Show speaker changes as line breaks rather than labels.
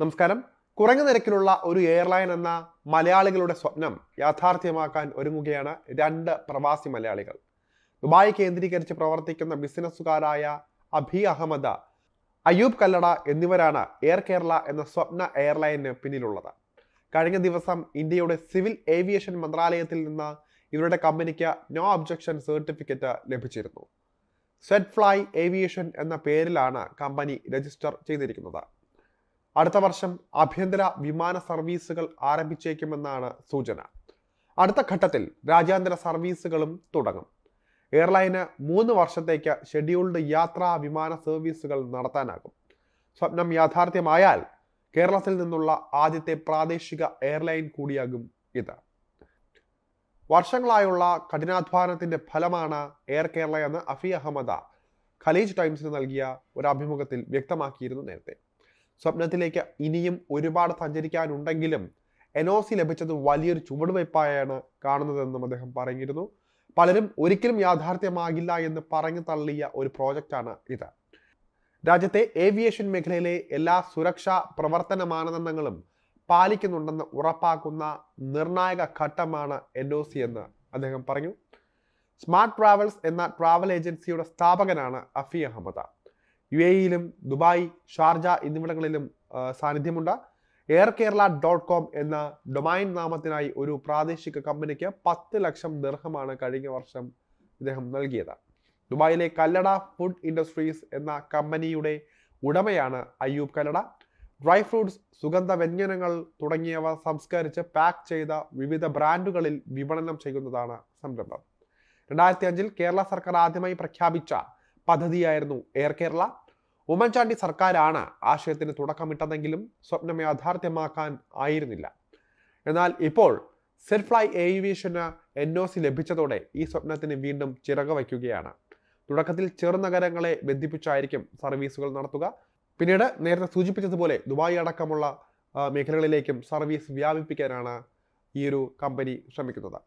നമസ്കാരം. കുറഞ്ഞ നിരക്കിലുള്ള ഒരു എയർലൈൻ എന്ന മലയാളികളുടെ സ്വപ്നം യാഥാർത്ഥ്യമാക്കാൻ ഒരുങ്ങുകയാണ് രണ്ട് പ്രവാസി മലയാളികൾ. ദുബായ് കേന്ദ്രീകരിച്ച് പ്രവർത്തിക്കുന്ന ബിസിനസ്സുകാരായ അഭി അഹമ്മദ അയ്യൂബ് കല്ലട എന്നിവരാണ് എയർ കേരള എന്ന സ്വപ്ന എയർലൈനിന് പിന്നിലുള്ളത്. കഴിഞ്ഞ ദിവസം ഇന്ത്യയുടെ സിവിൽ ഏവിയേഷൻ മന്ത്രാലയത്തിൽ നിന്ന് ഇവരുടെ കമ്പനിക്ക് നോ ഒബ്ജക്ഷൻ സർട്ടിഫിക്കറ്റ് ലഭിച്ചിരുന്നു. സെറ്റ് ഫ്ലൈ ഏവിയേഷൻ എന്ന പേരിലാണ് കമ്പനി രജിസ്റ്റർ ചെയ്തിരിക്കുന്നത്. അടുത്ത വർഷം ആഭ്യന്തര വിമാന സർവീസുകൾ ആരംഭിച്ചേക്കുമെന്നാണ് സൂചന. അടുത്ത ഘട്ടത്തിൽ രാജ്യാന്തര സർവീസുകളും തുടങ്ങും. എയർലൈന് മൂന്ന് വർഷത്തേക്ക് ഷെഡ്യൂൾഡ് യാത്രാ വിമാന സർവീസുകൾ നടത്താനാകും. സ്വപ്നം യാഥാർത്ഥ്യമായാൽ കേരളത്തിൽ നിന്നുള്ള ആദ്യത്തെ പ്രാദേശിക എയർലൈൻ കൂടിയാകും ഇത്. വർഷങ്ങളായുള്ള കഠിനാധ്വാനത്തിന്റെ ഫലമാണ് എയർ കേരള എന്ന് അഫി അഹമ്മദ ഖലീജ് ടൈംസിന് നൽകിയ ഒരു അഭിമുഖത്തിൽ വ്യക്തമാക്കിയിരുന്നു നേരത്തെ. സ്വപ്നത്തിലേക്ക് ഇനിയും ഒരുപാട് സഞ്ചരിക്കാനുണ്ടെങ്കിലും എൻ ഒ സി ലഭിച്ചത് വലിയൊരു ചുവടുവയ്പായാണ് കാണുന്നതെന്നും അദ്ദേഹം പറഞ്ഞിരുന്നു പലരും ഒരിക്കലും യാഥാർത്ഥ്യമാകില്ല എന്ന് പറഞ്ഞു തള്ളിയ ഒരു പ്രോജക്റ്റാണ് ഇത്. രാജ്യത്തെ ഏവിയേഷൻ മേഖലയിലെ എല്ലാ സുരക്ഷാ പ്രവർത്തന മാനദണ്ഡങ്ങളും പാലിക്കുന്നുണ്ടെന്ന് ഉറപ്പാക്കുന്ന നിർണായക ഘട്ടമാണ് എൻ ഒ സി എന്ന് അദ്ദേഹം പറഞ്ഞു. സ്മാർട്ട് ട്രാവൽസ് എന്ന ട്രാവൽ ഏജൻസിയുടെ സ്ഥാപകനാണ് അഫി അഹമ്മദ. യു എയിലും ദുബായ് ഷാർജ എന്നിവിടങ്ങളിലും സാന്നിധ്യമുണ്ട്. എയർ കേരള ഡോട്ട് കോം എന്ന ഡൊമൈൻ നാമത്തിനായി ഒരു പ്രാദേശിക കമ്പനിക്ക് പത്ത് ലക്ഷം ദീർഘമാണ് കഴിഞ്ഞ വർഷം ഇദ്ദേഹം നൽകിയത്. ദുബായിലെ കല്ലട ഫുഡ് ഇൻഡസ്ട്രീസ് എന്ന കമ്പനിയുടെ ഉടമയാണ് അയ്യൂബ് കല്ലട. ഡ്രൈ ഫ്രൂട്ട്സ് സുഗന്ധ വ്യഞ്ജനങ്ങൾ തുടങ്ങിയവ സംസ്കരിച്ച് പാക്ക് ചെയ്ത വിവിധ ബ്രാൻഡുകളിൽ വിപണനം ചെയ്യുന്നതാണ് സംരംഭം. രണ്ടായിരത്തി അഞ്ചിൽ കേരള സർക്കാർ ആദ്യമായി പ്രഖ്യാപിച്ച പദ്ധതിയായിരുന്നു എയർ കേരള ഉമ്മൻചാണ്ടി സർക്കാരാണ് ആശയത്തിന് തുടക്കമിട്ടതെങ്കിലും സ്വപ്നം യാഥാർത്ഥ്യമാക്കാൻ ആയിരുന്നില്ല. എന്നാൽ ഇപ്പോൾ സെൽഫ്ലൈ ഏവിയേഷന് എൻ ഒ സി ലഭിച്ചതോടെ ഈ സ്വപ്നത്തിന് വീണ്ടും ചിറക് വയ്ക്കുകയാണ്. തുടക്കത്തിൽ ചെറുനഗരങ്ങളെ ബന്ധിപ്പിച്ചായിരിക്കും സർവീസുകൾ നടത്തുക. പിന്നീട് നേരത്തെ സൂചിപ്പിച്ചതുപോലെ ദുബായ് അടക്കമുള്ള മേഖലകളിലേക്കും സർവീസ് വ്യാപിപ്പിക്കാനാണ് ഈ ഒരു കമ്പനി ശ്രമിക്കുന്നത്.